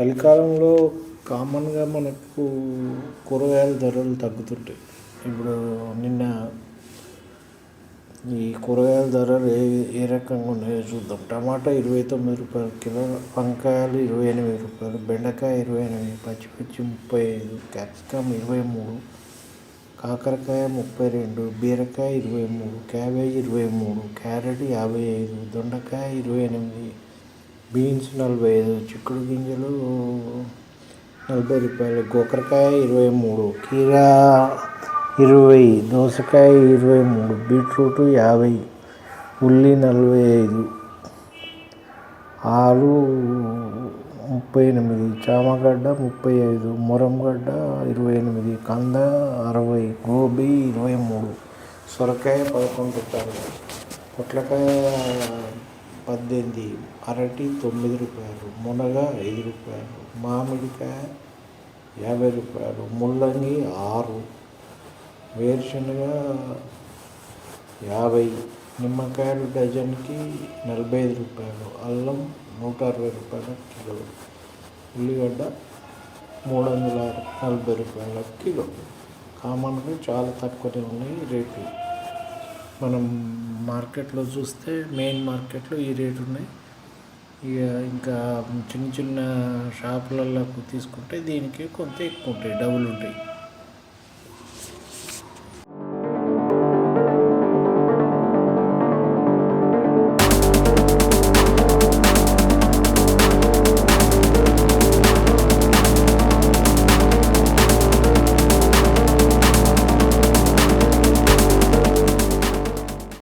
చలికాలంలో కామన్గా మనకు కూరగాయల ధరలు తగ్గుతుంటాయి. ఇప్పుడు నిన్న ఈ కూరగాయల ధరలు ఏ ఏ రకంగా ఉన్నాయో చూద్దాం. టమాటా ఇరవై తొమ్మిది రూపాయలు కిలో వంకాయలు ఇరవై ఎనిమిది రూపాయలు బెండకాయ ఇరవై ఎనిమిది పచ్చిమిర్చి ముప్పై ఐదు క్యాప్సికమ్ ఇరవై మూడు కాకరకాయ ముప్పై రెండు బీరకాయ ఇరవై మూడు క్యాబేజ్ ఇరవై మూడు క్యారెట్ యాభై ఐదు దొండకాయ ఇరవై ఎనిమిది బీన్స్ నలభై ఐదు చిక్కుడు గింజలు నలభై రూపాయలు గోకరకాయ ఇరవై మూడు కీరా ఇరవై దోసకాయ ఇరవై మూడు బీట్రూట్ యాభై ఉల్లి నలభై ఐదు ఆలు ముప్పై ఎనిమిది చామగడ్డ ముప్పై ఐదు మురంగడ్డ ఇరవై ఎనిమిది కంద అరవై గోబీ ఇరవై మూడు సొరకాయ పదకొండు రూపాయలు పొట్లకాయ పద్దెనిమిది అరటి తొమ్మిది రూపాయలు మునగ ఐదు రూపాయలు మామిడికాయ యాభై రూపాయలు ముల్లంగి ఆరు వేరుశనగ యాభై నిమ్మకాయలు డజన్కి నలభై ఐదు రూపాయలు అల్లం నూట అరవై రూపాయల కిలో ఉల్లిగడ్డ మూడు వందల నలభై రూపాయల కిలో. కామన్గా చాలా తక్కువనే ఉన్నాయి రేట్లు. మనం మార్కెట్లో చూస్తే మెయిన్ మార్కెట్లో ఈ రేటు ఉన్నాయి. ఇక ఇంకా చిన్న చిన్న షాపులలో తీసుకుంటే దీనికి కొంత ఎక్కువ ఉంటాయి డబుల్ ఉంటాయి.